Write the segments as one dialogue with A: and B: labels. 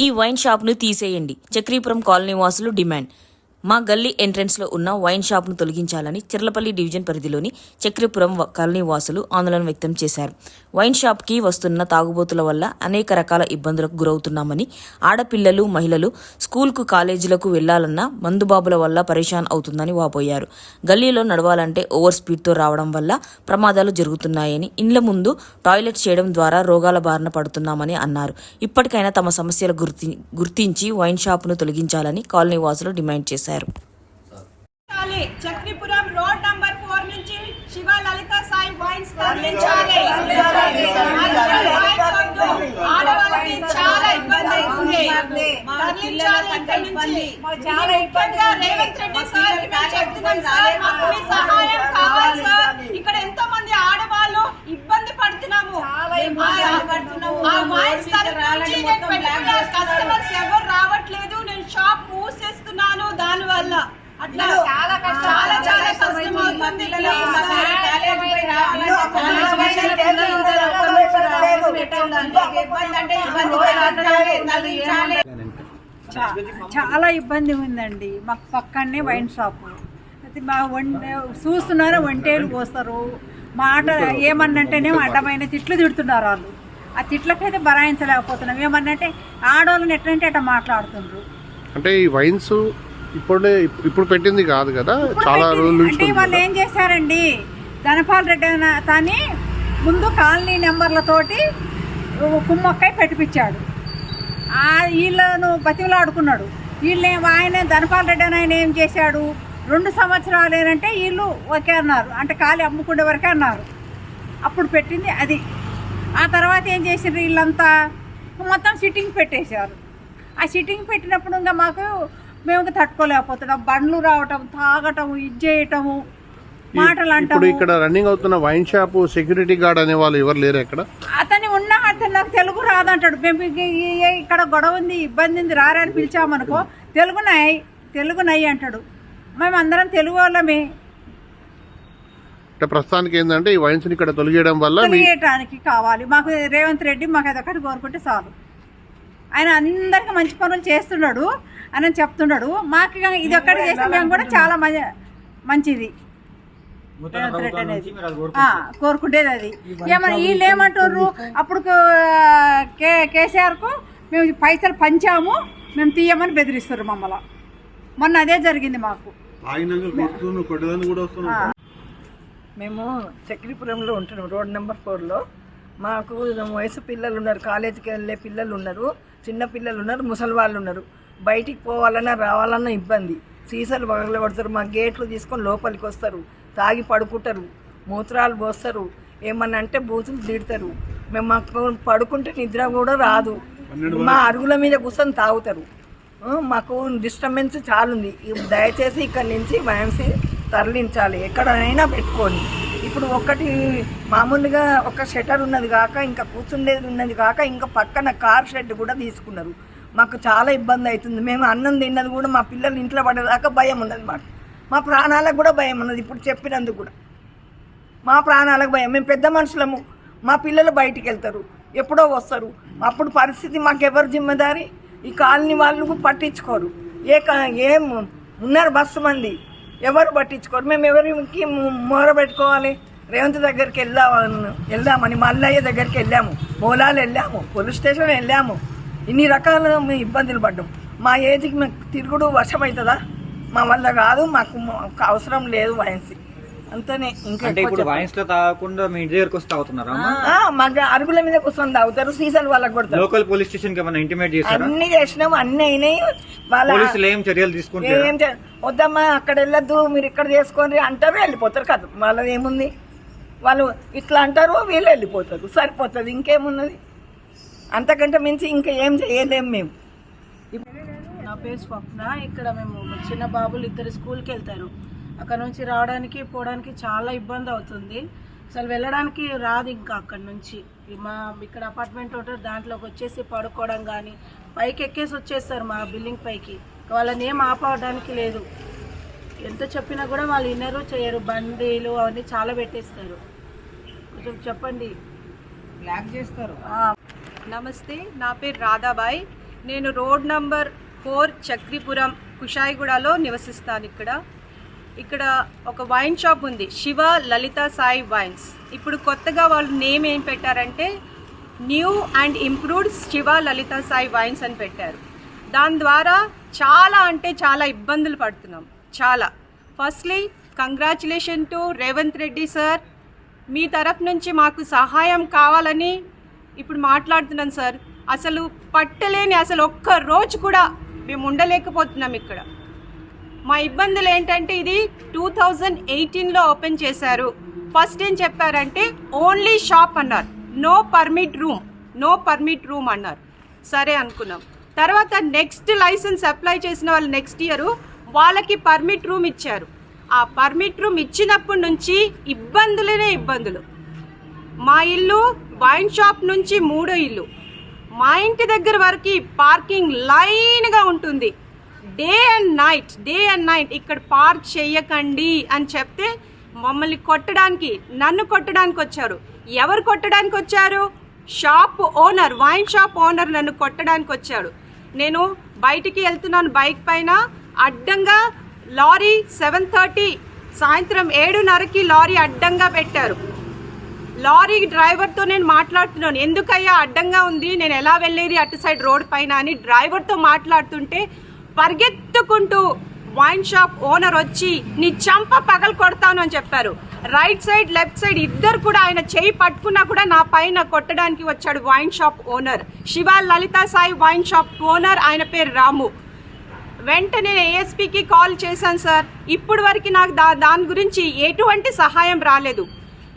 A: ఈ వైన్ షాప్ను తీసేయండి. చక్రీపురం కాలనీ వాసులు డిమాండ్. మా గల్లీ ఎంట్రన్స్లో ఉన్న వైన్ షాప్ను తొలగించాలని చిర్లపల్లి డివిజన్ పరిధిలోని చక్రీపురం కాలనీ వాసులు ఆందోళన వ్యక్తం చేశారు. వైన్ షాప్కి వస్తున్న తాగుబోతుల వల్ల అనేక రకాల ఇబ్బందులకు గురవుతున్నామని ఆడపిల్లలు మహిళలు స్కూల్కు కాలేజీలకు వెళ్ళాలన్నా మందుబాబుల వల్ల పరేషాన్ అవుతుందని వాపోయారు. గల్లీలో నడవాలంటే ఓవర్ స్పీడ్తో రావడం వల్ల ప్రమాదాలు జరుగుతున్నాయని ఇండ్ల ముందు టాయిలెట్ చేయడం ద్వారా రోగాల బారిన పడుతున్నామని అన్నారు. ఇప్పటికైనా తమ సమస్యలు గుర్తి గుర్తించి వైన్ షాప్ను తొలగించాలని కాలనీ వాసులు డిమాండ్ చేశారు.
B: తరలించాలి చక్రీపురం రోడ్ నంబర్ ఫోర్ నుంచి శివ లలిత ఆడవాళ్ళకి చాలా ఇబ్బంది అవుతుంది. ఇక్కడి నుంచి. చాలా ముఖ్యంగా రేవంత్ రెడ్డి సార్కి మేము చెప్తున్నాం సార్ మాకు మీ సహాయం కావాలి సార్. ఇక్కడ ఎంతో మంది ఆడవాళ్ళు ఇబ్బంది పడుతున్నాము? ఆ పెట్టుకున్న కస్టమర్స్ ఎవరు రావట్లేదు. నేను షాప్ మూసేస్తున్నాను దాని వల్ల అట్లా చాలా చాలా చాలా కష్టం అవుతుంది
C: చా- చాలా ఇబ్బంది ఉందండి. మాకు పక్కనే వైన్ షాపు. అయితే మా వంట చూస్తున్నారు వంటేలు పోస్తారు. మాట ఏమన్నంటేనే అడ్డమైన తిట్లు తిడుతున్నారు వాళ్ళు. ఆ తిట్లకైతే భరాయించలేకపోతున్నాం ఏమన్నంటే ఆడవాళ్ళని ఎట్లంటే అట్లా మాట్లాడుతుండ్రు.
D: అంటే ఈ వైన్స్ ఇప్పుడే ఇప్పుడు పెట్టింది కాదు కదా చాలా
C: అంటే
D: ఉంది
C: వాళ్ళు. ఏం చేశారండి? ధనపాల్ రెడ్డి తని ముందు కాలనీ నెంబర్లతోటి కుమ్మక్కై పెట్టిపించాడు వీళ్ళను బతిమలాడుకున్నాడు. వీళ్ళు ఆయన ధనపాల్ రెడ్డి అని ఆయన ఏం చేశాడు? రెండు సంవత్సరాలు ఏంటంటే వీళ్ళు ఒకే అన్నారు. అంటే ఖాళీ అమ్ముకునే వరకే అన్నారు. అప్పుడు పెట్టింది అది. ఆ తర్వాత ఏం చేసారు వీళ్ళంతా మొత్తం సిట్టింగ్ పెట్టేశారు. ఆ సిట్టింగ్ పెట్టినప్పుడు ఇంకా మాకు మేము ఇంకా తట్టుకోలేకపోతున్నాం. బండ్లు రావటం తాగటము ఇది చేయటము మాటలు
D: ఇప్పుడు ఇక్కడ రన్నింగ్ అవుతున్న వైన్ షాప్ సెక్యూరిటీ గార్డ్ అనే వాళ్ళు ఎవరు లేరు ఎక్కడ?
C: అతని ఉన్న అతను నాకు తెలుగు రాదంటాడు. మేము ఇక్కడ గొడవ ఉంది ఇబ్బంది ఉంది రారా అని పిలిచామనుకో తెలుగు నై తెలుగు నై అంటాడు. మేము అందరం తెలుగు వాళ్ళమే.
D: అంటే ప్రస్తుతానికి ఏంటంటే ఈ వైన్స్ ఇక్కడ తొలగేయడం వల్ల మీ
C: తెలియటానికి కావాలి. మాకు రేవంత్ రెడ్డి మాకు అదొకటి కోరుకుంటే చాలు. ఆయన అందరికీ మంచి పనులు చేస్తున్నాడు. అని చెప్తున్నాడు. మాకు ఇది ఒక్కటి చేస్తే మేము కూడా చాలా మంచిది రేవంత్ రెడ్డి అనేది ఆ, కోరుకుంటేది అది. ఏమన్నా వీళ్ళు ఏమంటారు అప్పుడు కే కేసీఆర్కు మేము పైసలు పంచాము మేము తీయమని బెదిరిస్తారు మమ్మల్ని. మొన్న అదే జరిగింది మాకు.
E: మేము చక్రీపురంలో ఉంటున్నాం రోడ్ నెంబర్ ఫోర్లో. మాకు వయసు పిల్లలు ఉన్నారు కాలేజీకి వెళ్ళే పిల్లలు ఉన్నారు చిన్న పిల్లలు ఉన్నారు ముసలి వాళ్ళు ఉన్నారు. బయటికి పోవాలన్నా రావాలన్నా ఇబ్బంది. సీసాలు పగల పడతారు మా గేట్లు తీసుకొని లోపలికి వస్తారు. తాగి పడుకుంటారు. మూత్రాలు పోస్తారు. ఏమన్నా అంటే బూతులు తిడతారు. మేము మాకు పడుకుంటే నిద్ర కూడా రాదు. మా అరుగుల మీద కూర్చొని తాగుతారు. మాకు డిస్టర్బెన్స్ చాలా ఉంది దయచేసి ఇక్కడ నుంచి వ్యాన్సీ తరలించాలి. ఎక్కడైనా పెట్టుకోండి. ఇప్పుడు ఒకటి మామూలుగా ఒక షటర్ ఉన్నది కాక ఇంకా కూర్చుండేది ఉన్నది కాక ఇంకా పక్కన కార్ షెడ్ కూడా తీసుకున్నారు. మాకు చాలా ఇబ్బంది అవుతుంది. మేము అన్నం తిన్నది కూడా మా పిల్లలు ఇంట్లో పడేదాకా భయం ఉన్నది మాకు. మా ప్రాణాలకు కూడా భయం ఉన్నది ఇప్పుడు చెప్పినందుకు కూడా. మా ప్రాణాలకు భయం. మేము పెద్ద మనుషులము. మా పిల్లలు బయటికి వెళ్తారు. ఎప్పుడో వస్తారు. అప్పుడు పరిస్థితి మాకెవరు జిమ్మదారి? ఈ కాలనీ వాళ్ళు పట్టించుకోరు. ఏ క- ఏం ఉన్నారు బస్సు మంది? ఎవరు పట్టించుకోరు? మేము ఎవరికి మూర పెట్టుకోవాలి? రేవంత్ దగ్గరికి వెళ్దాం వెళ్దామని మల్లయ్య దగ్గరికి వెళ్ళాము. మూలాలు వెళ్ళాము. పోలీస్ స్టేషన్ వెళ్ళాము. ఇన్ని రకాల మేము ఇబ్బందులు పడ్డాం. మా ఏజ్కి మేము తిరుగుడు వర్షం అవుతుందా? మా వల్ల కాదు మాకు అవసరం లేదు వయసు అంతనే ఇంకా
F: అంటే ఇప్పుడు. వైన్స్లో తాగకుండా మీ ఇంటి దగ్గరకు వస్తే తాగుతున్నారా
E: ఆ, మాకు అరుగుల మీద కూర్చొని తాగుతారు సీసాలు వాళ్ళకి కొడతారు.
F: లోకల్ పోలీస్ స్టేషన్కి ఏమైనా ఇంటిమేట్ చేశారా?
E: అన్ని చేసినాం అన్ని అయినాయి. వాళ్ళ
F: పోలీసులు ఏం చర్యలు తీసుకుంటారు?
E: ఏం వద్దమ్మా అక్కడ వెళ్ళొద్దు మీరు ఇక్కడ చేసుకోండి అంటారు వెళ్ళిపోతారు కాదు. వాళ్ళది ఏముంది? వాళ్ళు ఇట్లా అంటారు వీళ్ళు వెళ్ళిపోతారు. సరిపోతుంది ఇంకేమున్నది? అంతకంటే మించి ఇంకా ఏం చేయలేం మేము.
G: నా పేరు స్వప్న. ఇక్కడ మేము చిన్న బాబులు ఇద్దరు స్కూల్కి వెళ్తారు. అక్కడ నుంచి రావడానికి పోవడానికి చాలా ఇబ్బంది అవుతుంది. అసలు వెళ్ళడానికి రాదు ఇంకా అక్కడ నుంచి. మా ఇక్కడ అపార్ట్మెంట్ ఉంటుంది దాంట్లోకి వచ్చేసి పడుకోవడం కానీ పైకి ఎక్కేసి వచ్చేస్తారు మా బిల్డింగ్ పైకి. వాళ్ళని ఏం ఆపడానికి లేదు. ఎంత చెప్పినా కూడా వాళ్ళు వినరు చేయరు. బండిలు అవన్నీ చాలా పెట్టేస్తారు. కొంచెం చెప్పండి.
C: బ్లాక్ చేస్తారు.
H: నమస్తే నా పేరు రాధాబాయ్.
B: నేను రోడ్ నంబర్ ఫోర్ చక్రీపురం కుషాయిగూడలో నివసిస్తాను ఇక్కడ. ఇక్కడ ఒక వైన్ షాప్ ఉంది. శివ లలిత సాయి వైన్స్. ఇప్పుడు కొత్తగా వాళ్ళు నేమ్ ఏం పెట్టారంటే new and improved Shiva Lalitha Sai wines అని పెట్టారు. దాని ద్వారా చాలా అంటే చాలా ఇబ్బందులు పడుతున్నాం. చాలా. Firstly congratulation to Revanth Reddy sir మీ తరఫు నుంచి మాకు సహాయం కావాలని ఇప్పుడు మాట్లాడుతున్నాను సార్ అసలు పట్టలేని అసలు ఒక్క రోజు కూడా మేము ఉండలేకపోతున్నాం ఇక్కడ. మా ఇబ్బందులు ఏంటంటే ఇది టూ థౌజండ్ ఎయిటీన్లో ఓపెన్ చేశారు. ఫస్ట్ ఏం చెప్పారంటే ఓన్లీ షాప్ అన్నారు. No permit room no permit room అన్నారు. సరే అనుకున్నాం. తర్వాత నెక్స్ట్ లైసెన్స్ అప్లై చేసిన వాళ్ళు నెక్స్ట్ ఇయర్ వాళ్ళకి పర్మిట్ రూమ్ ఇచ్చారు. ఆ పర్మిట్ రూమ్ ఇచ్చినప్పటి నుంచి ఇబ్బందులనే ఇబ్బందులు. మా ఇల్లు వైన్ షాప్ నుంచి మూడో ఇల్లు. మా ఇంటి దగ్గర వరకు పార్కింగ్ లైన్గా ఉంటుంది. Day and night day and night ఇక్కడ పార్క్ చేయకండి అని చెప్తే మమ్మల్ని కొట్టడానికి నన్ను కొట్టడానికి వచ్చారు. ఎవరు కొట్టడానికి వచ్చారు? Shop owner wine shop owner నన్ను కొట్టడానికి వచ్చాడు నేను బయటికి వెళ్తున్నాను బైక్ పైన. అడ్డంగా లారీ సెవెన్ థర్టీ సాయంత్రం ఏడున్నరకి లారీ అడ్డంగా పెట్టారు. లారీ డ్రైవర్తో నేను మాట్లాడుతున్నాను. ఎందుకయ్యా? అడ్డంగా ఉంది. నేను ఎలా వెళ్ళేది అటు సైడ్ రోడ్ పైన అని డ్రైవర్తో మాట్లాడుతుంటే పరిగెత్తుకుంటూ వైన్ షాప్ ఓనర్ వచ్చి నీ చంప పగలు కొడతాను అని చెప్పారు. రైట్ సైడ్ లెఫ్ట్ సైడ్ ఇద్దరు కూడా ఆయన చేయి పట్టుకున్నా కూడా నా పైన కొట్టడానికి వచ్చాడు wine shop owner Shiva Lalitha Sai wine shop owner ఆయన పేరు రాము. వెంటనే ఏఎస్పీకి కాల్ చేశాను సార్ ఇప్పుడు వరకు నాకు దా దాని గురించి ఎటువంటి సహాయం రాలేదు.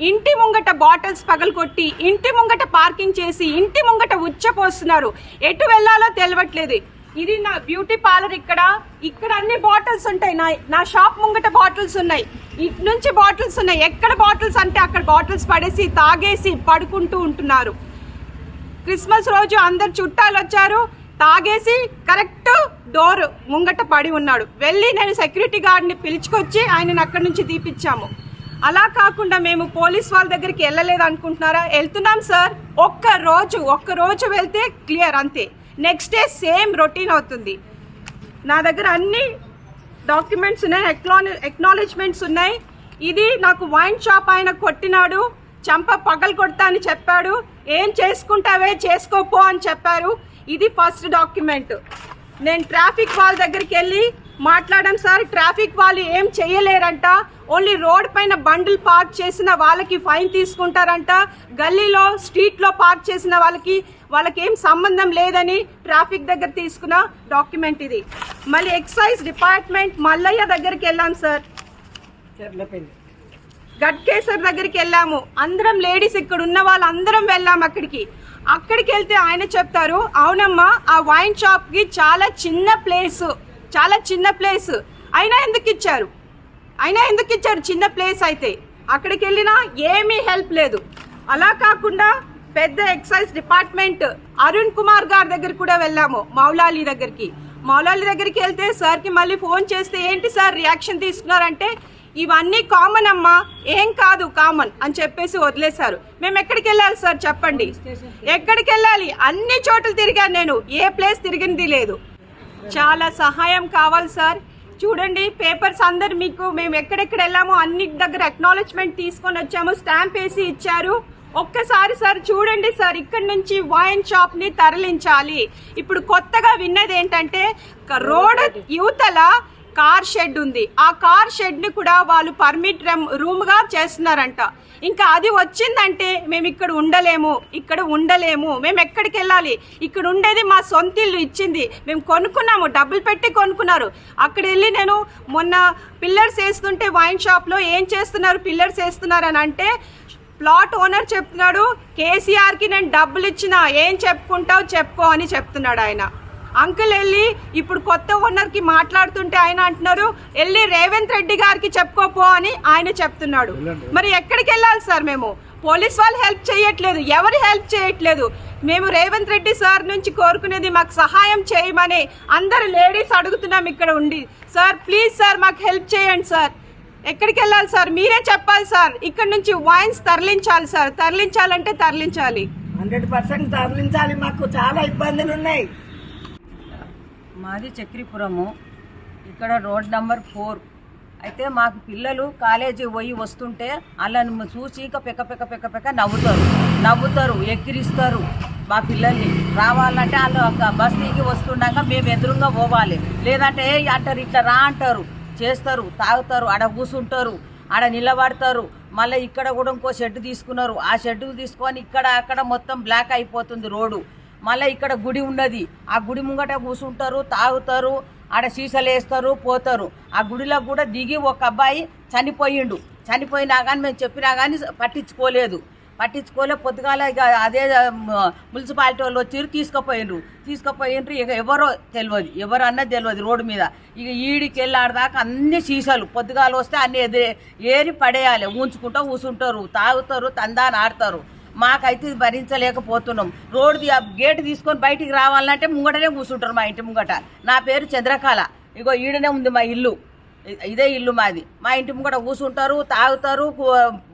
B: ఇంటి ముంగట బాటిల్స్ పగలకొట్టి ఇంటి ముంగట పార్కింగ్ చేసి ఇంటి ముంగట ఉచ్చపోస్తున్నారు. ఎటు వెళ్ళాలో తెలియట్లేదు ఇది నా బ్యూటీ పార్లర్ ఇక్కడ. ఇక్కడ అన్ని బాటిల్స్ ఉంటాయి. నా నా షాప్ ముంగట బాటిల్స్ ఉన్నాయి. ఇటు నుంచి బాటిల్స్ ఉన్నాయి. ఎక్కడ బాటిల్స్ అంటే అక్కడ బాటిల్స్ పడేసి తాగేసి పడుకుంటూ ఉంటున్నారు. క్రిస్మస్ రోజు అందరు చుట్టాలు వచ్చారు. తాగేసి కరెక్ట్ డోర్ ముంగట పడి ఉన్నాడు. వెళ్ళి నేను సెక్యూరిటీ గార్డ్ని పిలుచుకొచ్చి ఆయనను అక్కడి నుంచి తీపిచ్చాము. అలా కాకుండా మేము పోలీస్ వాళ్ళ దగ్గరికి వెళ్ళలేదు అనుకుంటున్నారా? వెళ్తున్నాం సార్. ఒక్క రోజు ఒక్క రోజు వెళ్తే క్లియర్ అంతే. నెక్స్ట్ డే సేమ్ రొటీన్ అవుతుంది. నా దగ్గర అన్ని డాక్యుమెంట్స్ ఉన్నాయి ఎక్నాలే ఎక్నాలెడ్జ్మెంట్స్ ఉన్నాయి. ఇది నాకు వైన్ షాప్ ఆయన కొట్టినాడు చంప పగలు కొడతా అని చెప్పాడు. ఏం చేసుకుంటావే చేసుకోపో అని చెప్పారు. ఇది ఫస్ట్ డాక్యుమెంట్ నేను ట్రాఫిక్ వాళ్ళ దగ్గరికి వెళ్ళి మాట్లాడాం సార్ ట్రాఫిక్ వాళ్ళు ఏం చేయలేరంట. ఓన్లీ రోడ్ పైన బండిల్ పార్క్ చేసిన వాళ్ళకి ఫైన్ తీసుకుంటారంట. గల్లీలో స్ట్రీట్లో పార్క్ చేసిన వాళ్ళకి వాళ్ళకి ఏం సంబంధం లేదని ట్రాఫిక్ దగ్గర తీసుకున్న డాక్యుమెంట్ ఇది. మళ్ళీ ఎక్సైజ్ డిపార్ట్మెంట్ మల్లయ్య దగ్గరికి వెళ్ళాం సార్.
E: చెర్లపల్లి
B: గట్కేసర్ దగ్గరికి వెళ్ళాము. అందరం లేడీస్ ఇక్కడ ఉన్న వాళ్ళందరం వెళ్ళాం అక్కడికి. అక్కడికి వెళ్తే ఆయన చెప్తారు అవునమ్మా ఆ వైన్ షాప్కి చాలా చిన్న ప్లేస్. చాలా చిన్న ప్లేస్. అయినా ఎందుకు ఇచ్చారు? అయినా ఎందుకు ఇచ్చారు చిన్న ప్లేస్ అయితే? అక్కడికి వెళ్ళినా ఏమీ హెల్ప్ లేదు. అలా కాకుండా పెద్ద ఎక్సైజ్ డిపార్ట్మెంట్ అరుణ్ కుమార్ గారి దగ్గర కూడా వెళ్ళాము మౌలాలి దగ్గరికి. మౌలాలి దగ్గరికి వెళ్తే సార్కి మళ్ళీ ఫోన్ చేస్తే ఏంటి సార్ రియాక్షన్ తీసుకున్నారంటే ఇవన్నీ కామన్ అమ్మా ఏం కాదు కామన్ అని చెప్పేసి వదిలేశారు. మేము ఎక్కడికి వెళ్ళాలి సార్ చెప్పండి? ఎక్కడికి వెళ్ళాలి? అన్ని చోట్ల తిరిగాను నేను. ఏ ప్లేస్ తిరిగింది లేదు. చాలా సహాయం కావాలి సార్. చూడండి పేపర్స్ అందరు మీకు మేము ఎక్కడెక్కడ వెళ్ళామో అన్ని దగ్గర అక్నాలెడ్జ్మెంట్ తీసుకొని వచ్చాము స్టాంప్ వేసి ఇచ్చారు. ఒక్కసారి సార్ చూడండి సార్ ఇక్కడ నుంచి వైన్ షాప్ని తరలించాలి. ఇప్పుడు కొత్తగా విన్నది ఏంటంటే రోడ్ యువతల కార్ షెడ్ ఉంది. ఆ కార్ షెడ్ని కూడా వాళ్ళు పర్మిట్ రూమ్గా చేస్తున్నారంట. ఇంకా అది వచ్చిందంటే మేము ఇక్కడ ఉండలేము ఇక్కడ ఉండలేము మేము ఎక్కడికి వెళ్ళాలి? ఇక్కడ ఉండేది మా సొంత ఇల్లు ఇచ్చింది. మేము కొనుక్కున్నాము డబ్బులు పెట్టి కొనుక్కున్నారు. అక్కడ వెళ్ళి నేను మొన్న పిల్లర్స్ వేస్తుంటే వైన్ షాప్లో ఏం చేస్తున్నారు పిల్లర్స్ వేస్తున్నారు అని అంటే ప్లాట్ ఓనర్ చెప్తున్నాడు కేసీఆర్కి నేను డబ్బులు ఇచ్చిన ఏం చెప్పుకుంటావు చెప్పుకో అని చెప్తున్నాడు ఆయన. అంకుల్ వెళ్ళి ఇప్పుడు కొత్త ఓనర్కి మాట్లాడుతుంటే ఆయన అంటున్నారు వెళ్ళి రేవంత్ రెడ్డి గారికి చెప్పుకోపో అని ఆయన చెప్తున్నాడు. మరి ఎక్కడికి వెళ్ళాలి సార్ మేము? పోలీస్ వాళ్ళు హెల్ప్ చేయట్లేదు. ఎవరు హెల్ప్ చేయట్లేదు? మేము రేవంత్ రెడ్డి సార్ నుంచి కోరుకునేది మాకు సహాయం చేయమని అందరు లేడీస్ అడుగుతున్నాం ఇక్కడ ఉండి. సార్ ప్లీజ్ సార్ మాకు హెల్ప్ చేయండి సార్. ఎక్కడికి వెళ్ళాలి సార్? మీరే చెప్పాలి సార్. ఇక్కడ నుంచి వైన్స్ తరలించాలి సార్. తరలించాలంటే తరలించాలి.
E: హండ్రెడ్ పర్సెంట్ తరలించాలి. మాకు చాలా ఇబ్బందులు ఉన్నాయి
H: మాది చక్రీపురము. ఇక్కడ రోడ్ నంబర్ ఫోర్. అయితే మాకు పిల్లలు కాలేజీ పోయి వస్తుంటే వాళ్ళని చూసి ఇక పెక్క పెక్క పెక్క పెక్క నవ్వుతారు. నవ్వుతారు ఎక్కిరిస్తారు మా పిల్లల్ని. రావాలంటే వాళ్ళు ఒక బస్ దిగి వస్తుండగా మేము ఎదురుగా పోవాలి. లేదంటే ఏ అంటారు ఇట్లా రా అంటారు. చేస్తారు తాగుతారు ఆడ కూర్చుంటారు ఆడ నిలబడతారు. మళ్ళీ ఇక్కడ కూడా ఇంకో షెడ్ తీసుకున్నారు. ఆ షెడ్ తీసుకొని ఇక్కడ అక్కడ మొత్తం బ్లాక్ అయిపోతుంది రోడ్డు. మళ్ళీ ఇక్కడ గుడి ఉన్నది. ఆ గుడి ముంగట కూర్చుంటారు తాగుతారు ఆడ సీసాలు వేస్తారు పోతారు. ఆ గుడిలో కూడా దిగి ఒక అబ్బాయి చనిపోయిండు. చనిపోయినా కానీ మేము చెప్పినా కానీ పట్టించుకోలేదు. పట్టించుకోలే పొద్దుగాల ఇక అదే మున్సిపాలిటీ వాళ్ళు వచ్చి తీసుకుపోయిండ్రు. తీసుకుపోయిండ్రు ఇక ఎవరో తెలియదు ఎవరు అన్నది తెలియదు రోడ్డు మీద. ఇక ఈడికి వెళ్ళాడదాకా అన్ని సీసాలు పొద్దుగాల వస్తే అన్ని ఎదురే ఏరి పడేయాలి. ఉంచుకుంటూ కూసుంటారు తాగుతారు తందాని ఆడతారు. మాకైతే ఇది భరించలేకపోతున్నాం. రోడ్డు గేట్ తీసుకొని బయటికి రావాలంటే ముంగటనే కూర్చుంటారు మా ఇంటి ముంగట. నా పేరు చంద్రకళ. ఇగో ఈడనే ఉంది మా ఇల్లు. ఇదే ఇల్లు మాది. మా ఇంటి ముంగట కూర్చుంటారు తాగుతారు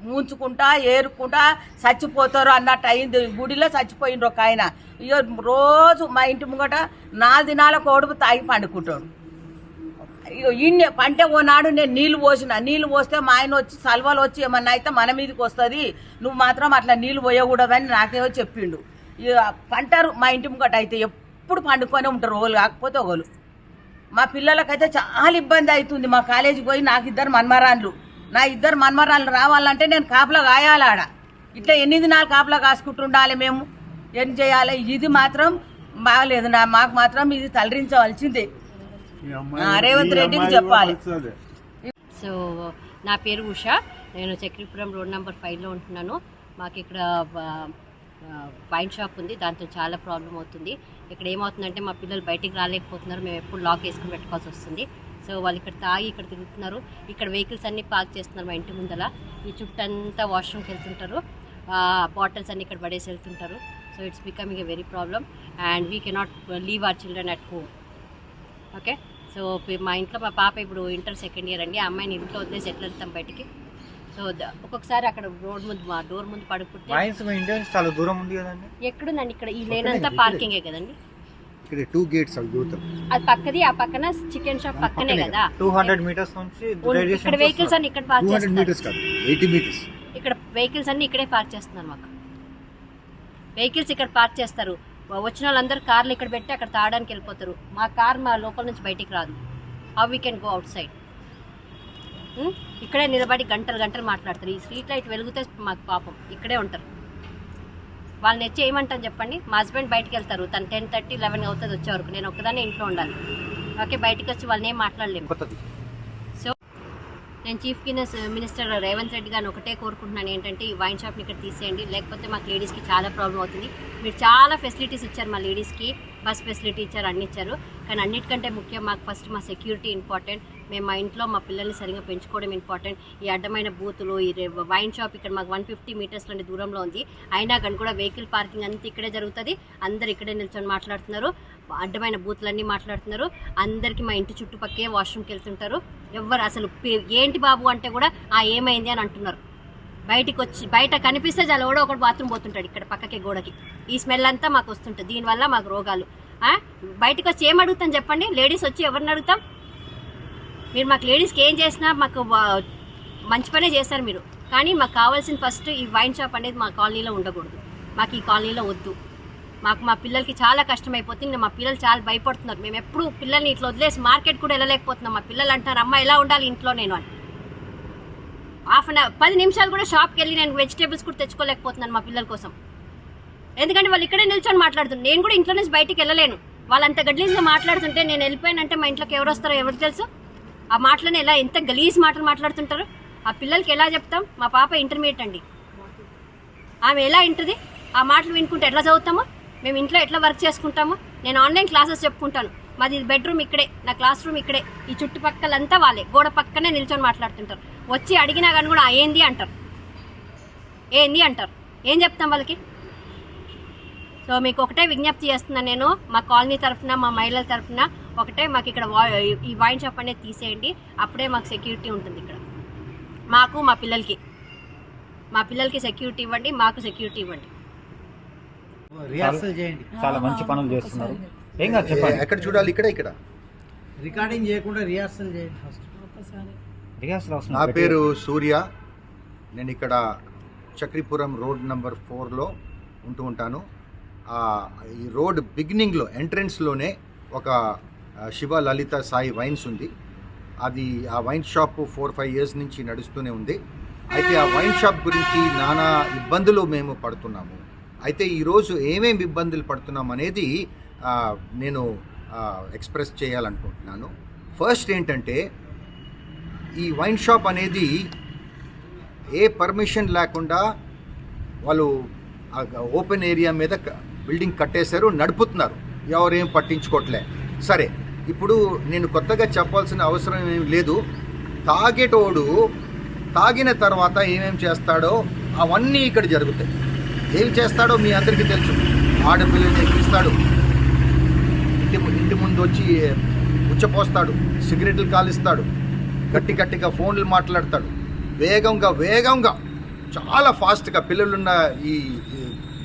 H: ముంచుకుంటా ఏరుకుంటా చచ్చిపోతారు అన్నట్టు అయింది. గుడిలో చచ్చిపోయిండ్రు ఒక ఆయన. ఇగో రోజు మా ఇంటి ముంగట నాలుగు దినాల కోడుపు తాగి పండుకుంటాడు. ఈయన పంట ఓనాడు నేను నీళ్ళు పోసిన. నీళ్ళు పోస్తే మా ఆయన వచ్చి సల్వాలు వచ్చి ఏమన్నా అయితే మన మీదకి వస్తుంది. నువ్వు మాత్రం అట్లా నీళ్ళు పోయకూడదని నాకేమో చెప్పిండు. ఇక పంటారు మా ఇంటి ముంగట అయితే ఎప్పుడు పండుకొనే ఉంటారు ఒకరు కాకపోతే ఒకరు మా పిల్లలకైతే చాలా ఇబ్బంది అవుతుంది మా కాలేజీకి పోయి నాకు ఇద్దరు మన్మరాన్లు. నా ఇద్దరు మన్మరాన్లు రావాలంటే నేను కాపలా కాయాలి ఆడ. ఇట్లా ఎన్ని దినాలు కాపలా కాసుకుంటుండాలి మేము. ఏం చేయాలి? ఇది మాత్రం బాగలేదు. నా మాకు మాత్రం ఇది తలరించవలసిందే రేవంత్ రెడ్డికి చెప్పాలి.
I: సో నా పేరు ఉష. నేను చక్రీపురం రోడ్ నెంబర్ ఫైవ్లో ఉంటున్నాను. మాకు ఇక్కడ వైన్ షాప్ ఉంది. దాంతో చాలా ప్రాబ్లం అవుతుంది. ఇక్కడ ఏమవుతుందంటే మా పిల్లలు బయటికి రాలేకపోతున్నారు. మేము ఎప్పుడు లాక్ వేసుకుని పెట్టుకోవాల్సి వస్తుంది. సో వాళ్ళు ఇక్కడ తాగి ఇక్కడ తిరుగుతున్నారు. ఇక్కడ వెహికల్స్ అన్ని పార్క్ చేస్తున్నారు మా ఇంటి ముందల. ఈ చుట్టంతా వాష్రూమ్కి వెళ్తుంటారు. బాటిల్స్ అన్ని ఇక్కడ పడేసి వెళ్తుంటారు. So it's becoming a very problem and we cannot leave our children at home. Okay? So మా ఇంట్లో మా పాప ఇప్పుడు ఇంటర్ సెకండ్ ఇయర్ అండి. ఆ అమ్మాయిని ఇంట్లో వదిలేసి ఎట్లా వెళ్తాం బయటికి? సో ఒక్కొక్కసారి అక్కడ రోడ్ ముందు మా డోర్ ముందు పడుకుంటే
F: చాలా దూరం ఉంది కదండి.
I: ఎక్కడుందండి ఇక్కడ? ఈ లేన్ అంతా పార్కింగే కదండి.
J: ఇక్కడ టూ గేట్స్
I: అది పక్కది ఆ పక్కన చికెన్ షాప్ పక్కనే కదా?
F: టూ హండ్రెడ్ మీటర్స్ నుంచి
I: ఇక్కడ వెహికల్స్? అన్ని ఇక్కడ పార్క్
J: కాదు. Eighty metres.
I: ఇక్కడ వెహికల్స్ అన్ని ఇక్కడే పార్క్ చేస్తున్నారు మాకు. వెహికల్స్ ఇక్కడ పార్క్ చేస్తారు. వచ్చిన వాళ్ళందరూ కార్లు ఇక్కడ పెట్టి అక్కడ తాగడానికి వెళ్ళిపోతారు. మా కార్ మా లోపల నుంచి బయటికి రాదు. How we can go outside ఇక్కడే నిలబడి గంటలు గంటలు మాట్లాడతారు. ఈ స్ట్రీట్ లైట్ వెలిగితే మాకు పాపం. ఇక్కడే ఉంటారు. వాళ్ళని వచ్చి ఏమంటాను చెప్పండి? మా హస్బెండ్ బయటకు వెళ్తారు. తను టెన్ థర్టీ లెవెన్ అవుతుంది వచ్చే వరకు. నేను ఒక్కదానే ఇంట్లో ఉండాలి. ఓకే బయటికి వచ్చి వాళ్ళని ఏం మాట్లాడలేము. నేను చీఫ్ మినిస్టర్ రేవంత్ రెడ్డి గారిని ఒకటే కోరుకుంటున్నాను ఏంటంటే ఈ వైన్ షాప్ని ఇక్కడ తీసేయండి. లేకపోతే మాకు లేడీస్కి చాలా ప్రాబ్లం అవుతుంది. మీరు చాలా ఫెసిలిటీస్ ఇచ్చారు మా లేడీస్కి. బస్ ఫెసిలిటీ ఇచ్చారు అన్ని ఇచ్చారు. కానీ అన్నిటికంటే ముఖ్యం మాకు ఫస్ట్ మా సెక్యూరిటీ ఇంపార్టెంట్. మేము మా ఇంట్లో మా పిల్లల్ని సరిగ్గా పెంచుకోవడం ఇంపార్టెంట్ ఈ అడ్డమైన బూతులు ఈ వైన్ షాప్ ఇక్కడ మాకు వన్ ఫిఫ్టీ మీటర్స్ లాంటి దూరంలో ఉంది. అయినా కానీ కూడా వెహికల్ పార్కింగ్ అంతా ఇక్కడే జరుగుతుంది. అందరు ఇక్కడే నిల్చొని మాట్లాడుతున్నారు. అడ్డమైన బూతులన్నీ మాట్లాడుతున్నారు. అందరికీ మా ఇంటి చుట్టుపక్కే వాష్రూమ్కి వెళ్తుంటారు. ఎవ్వరు అసలు ఏంటి బాబు అంటే కూడా ఆ ఏమైంది అని అంటున్నారు. బయటికి వచ్చి బయట కనిపిస్తే చాలా కూడా ఒకటి బాత్రూమ్ పోతుంటాడు ఇక్కడ పక్కకి గోడకి. ఈ స్మెల్ అంతా మాకు వస్తుంటుంది. దీనివల్ల మాకు రోగాలు. బయటకు వచ్చి ఏం అడుగుతాం చెప్పండి? లేడీస్ వచ్చి ఎవరిని అడుగుతాం? మీరు మాకు లేడీస్కి ఏం చేసినా మాకు మంచి పనే చేస్తారు మీరు. కానీ మాకు కావాల్సిన ఫస్ట్ ఈ వైన్ షాప్ అనేది మా కాలనీలో ఉండకూడదు. మాకు ఈ కాలనీలో వద్దు. మాకు మా పిల్లలకి చాలా కష్టమైపోతుంది. మా పిల్లలు చాలా భయపడుతున్నారు. మేము ఎప్పుడు పిల్లల్ని ఇట్లా వదిలేసి మార్కెట్ కూడా వెళ్ళలేకపోతున్నాం. మా పిల్లలు అంటారు అమ్మ ఎలా ఉండాలి ఇంట్లో నేను? అని. హాఫ్ అన్ అవర్ పది నిమిషాలు కూడా షాప్కి వెళ్ళి నేను వెజిటేబుల్స్ కూడా తెచ్చుకోలేకపోతున్నాను మా పిల్లల కోసం. ఎందుకంటే వాళ్ళు ఇక్కడే నిల్చొని మాట్లాడుతున్నారు. నేను కూడా ఇంట్లో నుంచి బయటికి వెళ్ళలేను. వాళ్ళంత గలీజ్గా మాట్లాడుతుంటే నేను వెళ్ళిపోయానంటే మా ఇంట్లోకి ఎవరు వస్తారో ఎవరు తెలుసు? ఆ మాటలను ఎలా ఎంత గలీజ్ మాటలు మాట్లాడుతుంటారు? ఆ పిల్లలకి ఎలా చెప్తాం? మా పాప ఇంటర్మీడియట్ అండి. ఆమె ఎలా వింటుంది ఆ మాటలు వినుకుంటే ఎట్లా చదువుతామో? మేము ఇంట్లో ఎట్లా వర్క్ చేసుకుంటామో? నేను ఆన్లైన్ క్లాసెస్ చెప్పుకుంటాను. మాది బెడ్రూమ్ ఇక్కడే నా క్లాస్ రూమ్ ఇక్కడే. ఈ చుట్టుపక్కలంతా వాళ్ళే. గోడ పక్కనే నిల్చొని మాట్లాడుతుంటారు. వచ్చి అడిగినా కానీ కూడా ఏంది అంటారు. ఏంది అంటారు? ఏం చెప్తాం వాళ్ళకి? సో మీకు ఒకటే విజ్ఞప్తి చేస్తున్నాను నేను మా కాలనీ తరఫున మా మహిళల తరఫున ఒకటే మాకు ఇక్కడ ఈ వైన్ షాప్ అనేది తీసేయండి అప్పుడే మాకు సెక్యూరిటీ ఉంటుంది ఇక్కడ. మాకు మా పిల్లలకి. మా పిల్లలకి సెక్యూరిటీ ఇవ్వండి మాకు సెక్యూరిటీ ఇవ్వండి.
F: చాలా మంచి పనులు చేస్తున్నారు. ఏం కాదు చెప్పండి
J: ఎక్కడ చూడాలి? ఇక్కడ ఇక్కడ.
K: రికార్డింగ్ చేయకుండా రిహార్సల్ చేయండి ఫస్ట్.
F: రిహార్సల్ అవసరం
J: నా పేరు సూర్య. నేను ఇక్కడ చక్రీపురం రోడ్ నంబర్ ఫోర్లో ఉంటూ ఉంటాను. ఈ రోడ్ బిగినింగ్లో ఎంట్రెన్స్లోనే ఒక శివ లలిత సాయి వైన్స్ ఉంది. అది ఆ wine shop four five years నుంచి నడుస్తూనే ఉంది. అయితే ఆ వైన్ షాప్ గురించి నానా ఇబ్బందులు మేము పడుతున్నాము. అయితే ఈరోజు ఏమేమి ఇబ్బందులు పడుతున్నాం అనేది నేను ఎక్స్ప్రెస్ చేయాలనుకుంటున్నాను. ఫస్ట్ ఏంటంటే ఈ వైన్ షాప్ అనేది ఏ పర్మిషన్ లేకుండా వాళ్ళు ఓపెన్ ఏరియా మీద బిల్డింగ్ కట్టేశారు నడుపుతున్నారు. ఎవరేం పట్టించుకోవట్లే సరే ఇప్పుడు నేను కొత్తగా చెప్పాల్సిన అవసరం ఏం లేదు. తాగేటోడు తాగిన తర్వాత ఏమేం చేస్తాడో అవన్నీ ఇక్కడ జరుగుతాయి. ఏం చేస్తాడో మీ అందరికీ తెలుసు. ఆడపిల్లని ఎక్కిస్తాడు. ఇంటి ఇంటి ముందు వచ్చి ఉచ్చపోస్తాడు. సిగరెట్లు కాలుస్తాడు. గట్టి గట్టిగా ఫోన్లు మాట్లాడతాడు. వేగంగా వేగంగా చాలా ఫాస్ట్గా పిల్లలున్న ఈ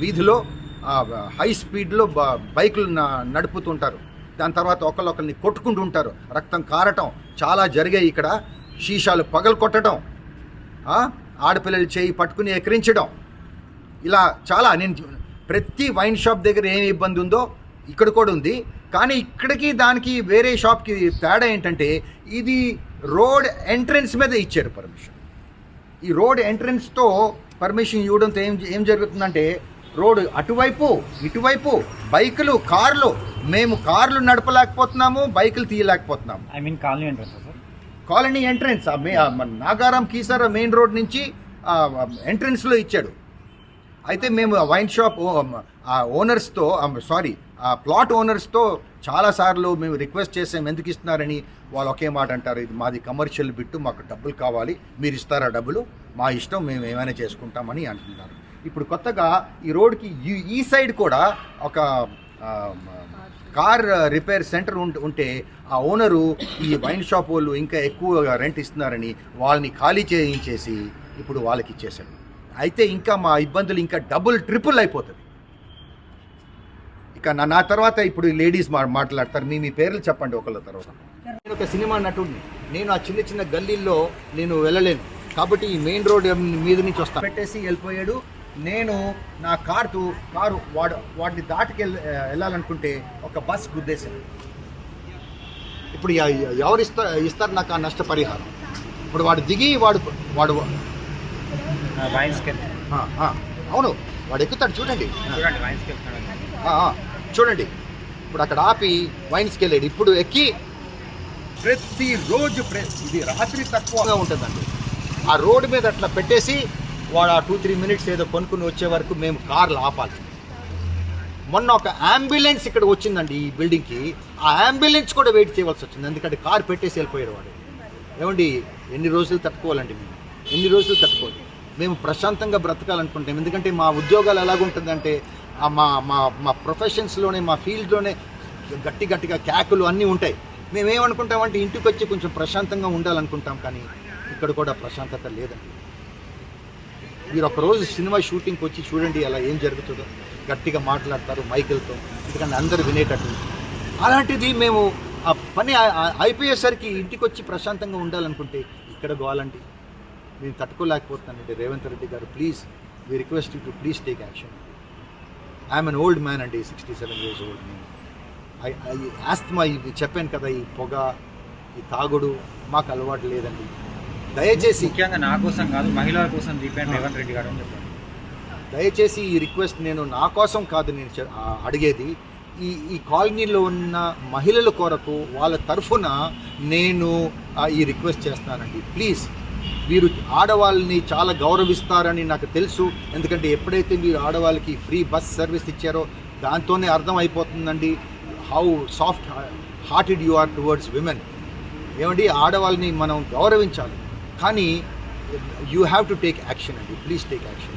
J: వీధిలో హై స్పీడ్లో బ- బైకులు న- నడుపుతుంటారు. దాని తర్వాత ఒకళ్ళొకరిని కొట్టుకుంటూ ఉంటారు. రక్తం కారటం చాలా జరిగాయి ఇక్కడ. షీషాలు పగలు కొట్టడం ఆడపిల్లలు చేయి పట్టుకుని ఎకరించడం ఇలా చాలా నేను చూ- ప్రతి వైన్ షాప్ దగ్గర ఏమి ఇబ్బంది ఉందో ఇక్కడ కూడా ఉంది. కానీ ఇక్కడికి దానికి వేరే షాప్కి తేడా ఏంటంటే ఇది రోడ్ ఎంట్రన్స్ మీద ఇచ్చారు పర్మిషన్. ఈ రోడ్ ఎంట్రన్స్తో పర్మిషన్ ఇవ్వడంతో ఏం ఏం జరుగుతుందంటే రోడ్ అటువైపు ఇటువైపు బైకులు కార్లు మేము కార్లు నడపలేకపోతున్నాము బైకులు తీయలేకపోతున్నాము.
F: I mean colony entrance sir?
J: Colony entrance Nagaram Keesara main road నుంచి ఎంట్రన్స్లో ఇచ్చాడు. అయితే మేము ఆ వైన్ షాప్ ఓనర్స్తో సారీ ఆ ప్లాట్ ఓనర్స్తో చాలాసార్లు మేము రిక్వెస్ట్ చేసాం ఎందుకు ఇస్తున్నారని. వాళ్ళు ఒకే మాట అంటారు ఇది మాది కమర్షియల్ బిట్టు మాకు డబ్బులు కావాలి మీరు ఇస్తారా డబ్బులు? మా ఇష్టం మేము ఏమైనా చేసుకుంటామని అంటున్నారు. ఇప్పుడు కొత్తగా ఈ రోడ్కి ఈ ఈ సైడ్ కూడా ఒక కార్ రిపేర్ సెంటర్ ఉంట- ఉంటే ఆ ఓనరు ఈ వైన్ షాప్ వాళ్ళు ఇంకా ఎక్కువ రెంట్ ఇస్తున్నారని వాళ్ళని ఖాళీ చేయించేసి ఇప్పుడు వాళ్ళకి ఇచ్చేసాడు అయితే ఇంకా మా ఇబ్బందులు ఇంకా డబుల్ ట్రిపుల్ అయిపోతుంది. ఇక నా నా తర్వాత ఇప్పుడు లేడీస్ మా మాట్లాడతారు. మీ మీ పేర్లు చెప్పండి ఒకళ్ళ తర్వాత. నేను ఒక సినిమా నటుడిని నేను ఆ చిన్న చిన్న గల్లీల్లో నేను వెళ్ళలేను. కాబట్టి ఈ మెయిన్ రోడ్ మీద నుంచి వస్తాను పెట్టేసి వెళ్ళిపోయాడు. నేను నా కార్తో కారు వాడు వాటిని దాటికి వెళ్ళ వెళ్ళాలనుకుంటే ఒక బస్ గుద్దేశాను. ఇప్పుడు ఎవరు ఇస్తా ఇస్తారు నాకు ఆ నష్టపరిహారం? ఇప్పుడు వాడు దిగి వాడు వాడు అవును వాడు ఎక్కుతాడు చూడండి.
F: చూడండి
J: ఇప్పుడు అక్కడ ఆపి వైన్స్కి వెళ్ళాడు ఇప్పుడు ఎక్కి ప్రతిరోజు ప్ర- ఇది రాత్రి తక్కువగా ఉంటుందండి. ఆ రోడ్డు మీద అట్లా పెట్టేసి వాడు ఆ టూ త్రీ మినిట్స్ ఏదో కొనుక్కుని వచ్చే వరకు మేము కార్లు ఆపాలి. మొన్న ఒక అంబులెన్స్ ఇక్కడ వచ్చిందండి ఈ బిల్డింగ్కి ఆ అంబులెన్స్ కూడా వెయిట్ చేయవలసి వచ్చింది. ఎందుకంటే కార్ పెట్టేసి వెళ్ళిపోయాడు వాడు. ఏమండి ఎన్ని రోజులు తట్టుకోవాలండి మేము? ఎన్ని రోజులు తట్టుకోవాలి? మేము ప్రశాంతంగా బ్రతకాలనుకుంటాం ఎందుకంటే మా ఉద్యోగాలు ఎలాగుంటుందంటే మా మా మా ప్రొఫెషన్స్లోనే మా ఫీల్డ్లోనే గట్టి గట్టిగా క్యాకులు అన్నీ ఉంటాయి. మేమేమనుకుంటామంటే ఇంటికి వచ్చి కొంచెం ప్రశాంతంగా ఉండాలనుకుంటాం కానీ ఇక్కడ కూడా ప్రశాంతత లేదండి. మీరు ఒకరోజు సినిమా షూటింగ్కి వచ్చి చూడండి అలా ఏం జరుగుతుందో. గట్టిగా మాట్లాడతారు మైకిల్తో. ఎందుకంటే అందరు వినేటట్టు. అలాంటిది మేము ఆ పని అయిపోయేసరికి ఇంటికి వచ్చి ప్రశాంతంగా ఉండాలనుకుంటే ఇక్కడ గోవాలండి నేను తట్టుకోలేకపోతున్నానండి. Revanth Reddy garu please we request to please take action. I'm an old man అండి సిక్స్టీ సెవెన్ ఇయర్స్ ఓల్డ్ నేను. ఐ ఆస్తమా ఇవి చెప్పాను కదా ఈ పొగ ఈ తాగుడు మాకు అలవాటు లేదండి. దయచేసి
F: ముఖ్యంగా నా కోసం కాదు మహిళల కోసం దీపాయన్ రేవంత్ రెడ్డి గారు అని చెప్పారు.
J: దయచేసి ఈ రిక్వెస్ట్ నేను నా కోసం కాదు నేను అడిగేది. ఈ ఈ కాలనీలో ఉన్న మహిళల కొరకు వాళ్ళ తరఫున నేను ఈ రిక్వెస్ట్ చేస్తున్నానండి. ప్లీజ్ మీరు ఆడవాళ్ళని చాలా గౌరవిస్తారని నాకు తెలుసు. ఎందుకంటే ఎప్పుడైతే మీరు ఆడవాళ్ళకి ఫ్రీ బస్ సర్వీస్ ఇచ్చారో దాంతోనే అర్థం అయిపోతుందండి how soft hearted you are towards women ఏమండి? ఆడవాళ్ళని మనం గౌరవించాలి. Kani, you have to take action, and you please take action.